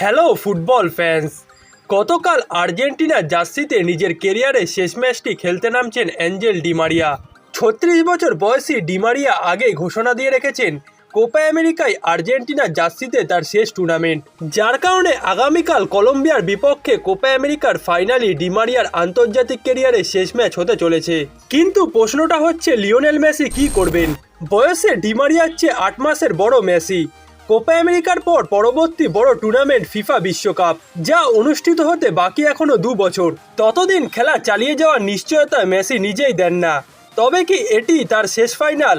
Hello football fans. গতকাল আর্জেন্টিনার জার্সিতে নিজের কেরিয়ারে শেষ ম্যাচটি খেলতে নামছেন অ্যাঞ্জেল ডিমারিয়া ছত্রিশ বছর বয়সী ডিমারিয়া আগে ঘোষণা দিয়ে রেখেছেন, কোপা আমেরিকায় আর্জেন্টিনার জার্সিতে তার শেষ টুর্নামেন্ট। যার কারণে আগামীকাল কলম্বিয়ার বিপক্ষে কোপা আমেরিকার ফাইনালি ডিমারিয়ার আন্তর্জাতিক কেরিয়ারে শেষ ম্যাচ হতে চলেছে। কিন্তু প্রশ্নটা হচ্ছে লিওনেল মেসি কি করবেন? বয়সে ডিমারিয়ার চেয়ে আট মাসের বড় মেসি। কোপা আমেরিকার পর পরবর্তী বড় টুর্নামেন্ট ফিফা বিশ্বকাপ, যা অনুষ্ঠিত হতে বাকি এখনও দু বছর। ততদিন খেলা চালিয়ে যাওয়ার নিশ্চয়তা মেসি নিজেই দেন না। তবে কি এটি তার শেষ ফাইনাল?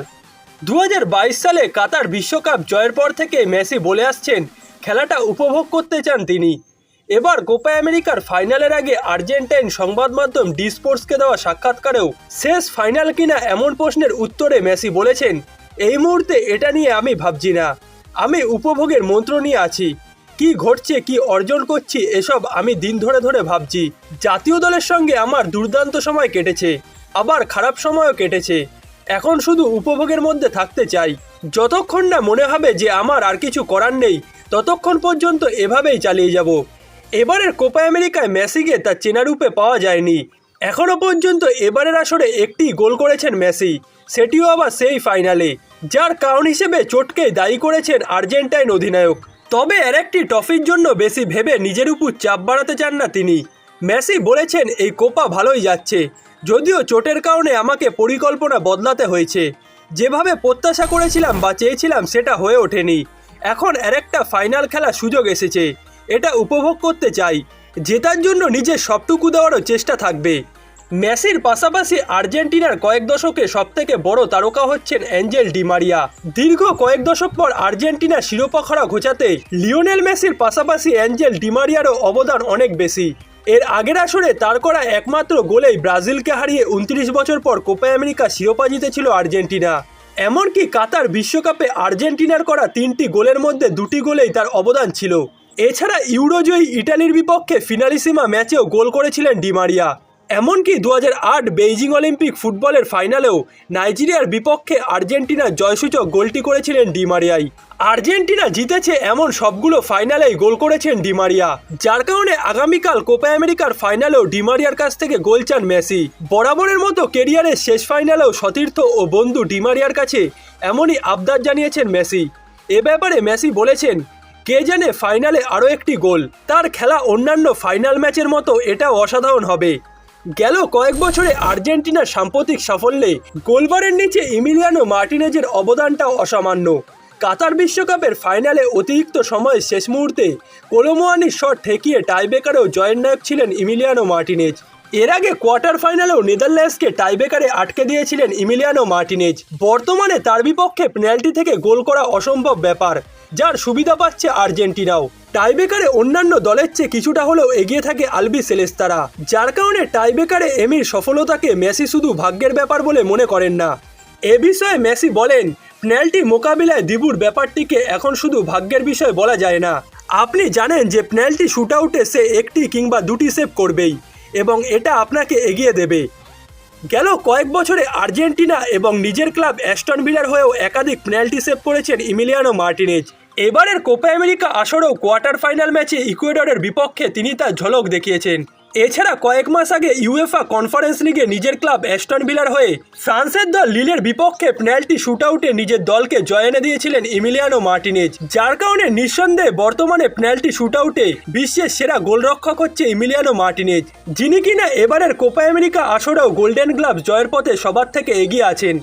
দু হাজার বাইশ সালে কাতার বিশ্বকাপ জয়ের পর থেকে মেসি বলে আসছেন, খেলাটা উপভোগ করতে চান তিনি। এবার কোপা আমেরিকার ফাইনালের আগে আর্জেন্টাইন সংবাদ মাধ্যম ডি স্পোর্টসকে দেওয়া সাক্ষাৎকারেও শেষ ফাইনাল কিনা এমন প্রশ্নের উত্তরে মেসি বলেছেন, এই মুহূর্তে এটা নিয়ে আমি ভাবছি না। আমি উপভোগের মন্ত্র নিয়ে আছি। কি ঘটছে, কি অর্জন করছি, এসব আমি দিন ধরে ধরে ভাবছি। জাতীয় দলের সঙ্গে আমার দুর্দান্ত সময় কেটেছে, আবার খারাপ সময়ও কেটেছে। এখন শুধু উপভোগের মধ্যে থাকতে চাই। যতক্ষণ না মনে হবে যে আমার আর কিছু করার নেই, ততক্ষণ পর্যন্ত এভাবেই চালিয়ে যাব। এবারের কোপা আমেরিকায় মেসিকে তার চেনা রূপে পাওয়া যায়নি। এখনও পর্যন্ত এবারের আসরে একটি গোল করেছেন মেসি, সেটিও আবার সেই ফাইনালে। যার কারণ হিসেবে চোটকে দায়ী করেছেন আর্জেন্টাইন অধিনায়ক। তবে এর একটি ট্রফির জন্য বেশি ভেবে নিজের উপর চাপ বাড়াতে চান না তিনি। মেসি বলেছেন, এই কোপা ভালোই যাচ্ছে। যদিও চোটের কারণে আমাকে পরিকল্পনা বদলাতে হয়েছে। যেভাবে প্রত্যাশা করেছিলাম বা চেয়েছিলাম সেটা হয়ে ওঠেনি। এখন এর একটা ফাইনাল খেলার সুযোগ এসেছে। এটা উপভোগ করতে চাই। জেতার জন্য নিজের সবটুকু দেওয়ারও চেষ্টা থাকবে। মেসির পাশাপাশি আর্জেন্টিনার কয়েক দশকে সবথেকে বড় তারকা হচ্ছেন অ্যাঞ্জেল ডিমারিয়া দীর্ঘ কয়েক দশক পর আর্জেন্টিনা শিরোপা খরা ঘোচাতে লিওনেল মেসির পাশাপাশি অ্যাঞ্জেল ডিমারিয়ারও অবদান অনেক বেশি। এর আগের আসরে তার করা একমাত্র গোলেই ব্রাজিলকে হারিয়ে উনত্রিশ বছর পর কোপা আমেরিকা শিরোপা জিতেছিল আর্জেন্টিনা। এমনকি কাতার বিশ্বকাপে আর্জেন্টিনার করা তিনটি গোলের মধ্যে দুটি গোলেই তার অবদান ছিল। এছাড়া ইউরোজয়ী ইটালির বিপক্ষে ফিনালিসিমা ম্যাচেও গোল করেছিলেন ডিমারিয়া এমনকি দু আট বেইজিং অলিম্পিক ফুটবলের ফাইনালেও নাইজেরিয়ার বিপক্ষে আর্জেন্টিনার জয়সূচক গোলটি করেছিলেন ডিমারিয়াই আর্জেন্টিনা জিতেছে এমন সবগুলো ফাইনালেই গোল করেছেন ডিমারিয়া যার কারণে আগামীকাল কোপা আমেরিকার ফাইনালেও ডিমারিয়ার কাছ থেকে গোল চান মেসি। বরাবরের মতো কেরিয়ারের শেষ ফাইনালেও সতীর্থ ও বন্ধু ডিমারিয়ার কাছে এমনই আবদার জানিয়েছেন মেসি। এ ব্যাপারে মেসি বলেছেন, কে জানে ফাইনালে আরও একটি গোল। তার খেলা অন্যান্য ফাইনাল ম্যাচের মতো এটাও অসাধারণ হবে। গেল কয়েক বছরে আর্জেন্টিনার সাম্প্রতিক সাফল্যে গোলবারের নিচে ইমিলিয়ানো মার্টিনেজের অবদানটাও অসামান্য। কাতার বিশ্বকাপের ফাইনালে অতিরিক্ত সময়ে শেষ মুহূর্তে কোলোমোয়ানির শট ঠেকিয়ে টাইবেকারেও জয়ের নায়ক ছিলেন ইমিলিয়ানো মার্টিনেজ। এর আগে কোয়ার্টার ফাইনালেও নেদারল্যান্ডসকে টাইবেকারে আটকে দিয়েছিলেন ইমিলিয়ানো মার্টিনেজ। বর্তমানে তার বিপক্ষে পেনাল্টি থেকে গোল করা অসম্ভব ব্যাপার, যার সুবিধা পাচ্ছে আর্জেন্টিনাও। টাইবেকারে অন্যান্য দলের চেয়ে কিছুটা হলেও এগিয়ে থাকে আলবি সেলেস্তারা, যার কারণে টাইবেকারে এমির সফলতাকে মেসি শুধু ভাগ্যের ব্যাপার বলে মনে করেন না। এ বিষয়ে মেসি বলেন, পেনাল্টি মোকাবিলায় দিবুর ব্যাপারটিকে এখন শুধু ভাগ্যের বিষয় বলা যায় না। আপনি জানেন যে পেনাল্টি শুট আউটে সে একটি কিংবা দুটি সেভ করবেই। এবং এটা আপনাকে এগিয়ে দেবে। গেল কয়েক বছরে আর্জেন্টিনা এবং নিজের ক্লাব অ্যাস্টন ভিলার হয়েও একাধিক পেনাল্টি সেভ করেছেন ইমিলিয়ানো মার্টিনেজ। এবারের কোপা আমেরিকা আসরেও কোয়ার্টার ফাইনাল ম্যাচে ইকুয়েডরের বিপক্ষে তিনি তার ঝলক দেখিয়েছেন। এছাড়া কয়েক মাস আগে ইউএফা কনফারেন্স লিগে নিজের ক্লাব অ্যাস্টন ভিলার হয়ে ফ্রান্সের দল লিলের বিপক্ষে পেনাল্টি শুটআউটে নিজের দলকে জয় এনে দিয়েছিলেন ইমিলিয়ানো মার্টিনেজ। যার কারণে নিঃসন্দেহে বর্তমানে পেনাল্টি শুটআউটে বিশ্বের সেরা গোলরক্ষক হচ্ছে ইমিলিয়ানো মার্টিনেজ, যিনি কিনা এবারের কোপা আমেরিকা আসরেও গোল্ডেন গ্লাভস জয়ের পথে সবার থেকে এগিয়ে আছেন।